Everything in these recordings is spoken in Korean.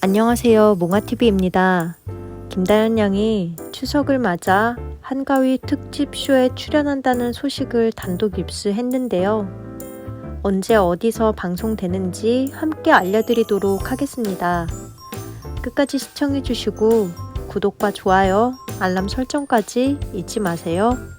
안녕하세요. 몽아TV입니다. 김다연 양이 추석을 맞아 한가위 특집 쇼에 출연한다는 소식을 단독 입수했는데요. 언제 어디서 방송되는지 함께 알려드리도록 하겠습니다. 끝까지 시청해주시고 구독과 좋아요, 알람 설정까지 잊지 마세요.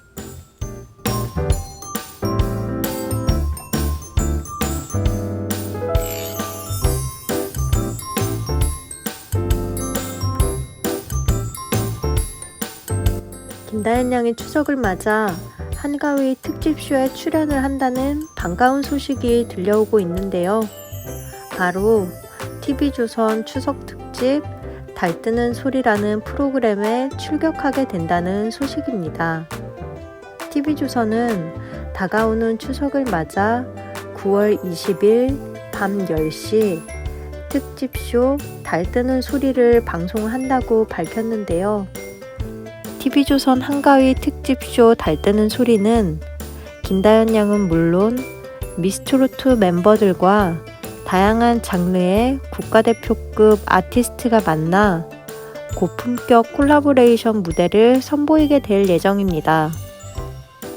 김다연 양의 추석을 맞아 한가위 특집쇼에 출연을 한다는 반가운 소식이 들려오고 있는데요. 바로 TV조선 추석 특집 달뜨는 소리라는 프로그램에 출격하게 된다는 소식입니다. TV조선은 다가오는 추석을 맞아 9월 20일 밤 10시 특집쇼 달뜨는 소리를 방송한다고 밝혔는데요. TV조선 한가위 특집쇼 달뜨는 소리는 김다연 양은 물론 미스트로트 멤버들과 다양한 장르의 국가대표급 아티스트가 만나 고품격 콜라보레이션 무대를 선보이게 될 예정입니다.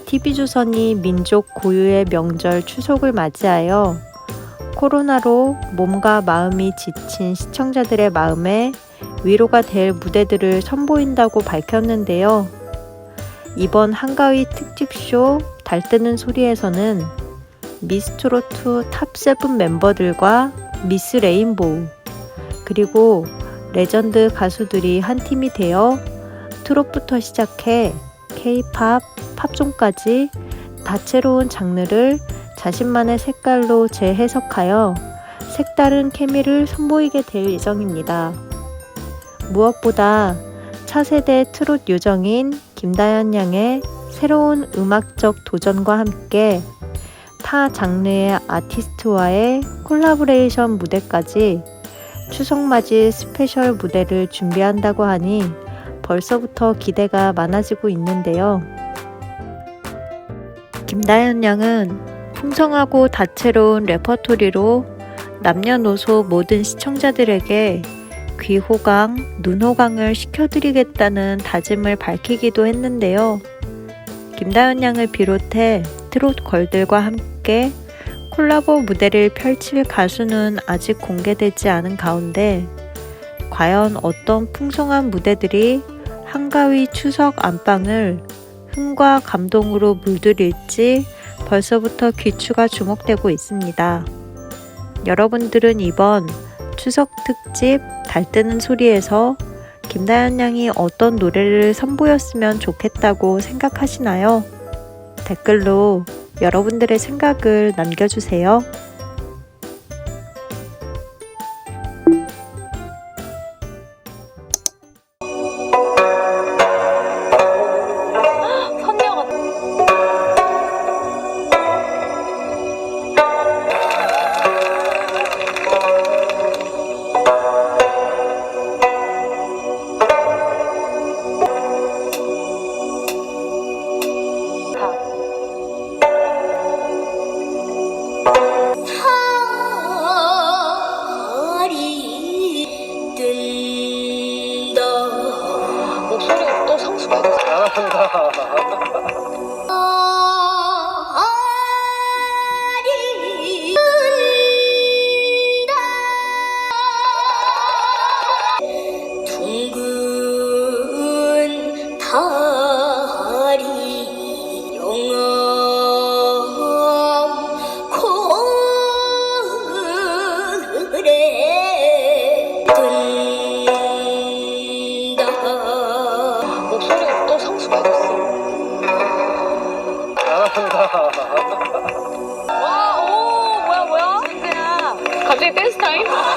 TV조선이 민족 고유의 명절 추석을 맞이하여 코로나로 몸과 마음이 지친 시청자들의 마음에 위로가 될 무대들을 선보인다고 밝혔는데요. 이번 한가위 특집쇼 달 뜨는 소리에서는 미스트로트 탑7 member들과 미스 레인보우 그리고 레전드 가수들이 한 팀이 되어 트롯부터 시작해 K-팝, 팝송까지 다채로운 장르를 자신만의 색깔로 재해석하여 색다른 케미를 선보이게 될 예정입니다. 무엇보다 차세대 트롯 요정인 김다연 양의 새로운 음악적 도전과 함께 타 장르의 아티스트와의 콜라보레이션 무대까지 추석맞이 스페셜 무대를 준비한다고 하니 벌써부터 기대가 많아지고 있는데요. 김다연 양은 풍성하고 다채로운 레퍼토리로 남녀노소 모든 시청자들에게 귀호강, 눈호강을 시켜드리겠다는 다짐을 밝히기도 했는데요. 김다연 양을 비롯해 트롯 걸들과 함께 콜라보 무대를 펼칠 가수는 아직 공개되지 않은 가운데 과연 어떤 풍성한 무대들이 한가위 추석 안방을 흥과 감동으로 물들일지 벌써부터 귀추가 주목되고 있습니다. 여러분들은 이번 추석 특집 달 뜨는 소리에서 김다연 양이 어떤 노래를 선보였으면 좋겠다고 생각하시나요? 댓글로 여러분들의 생각을 남겨주세요. time.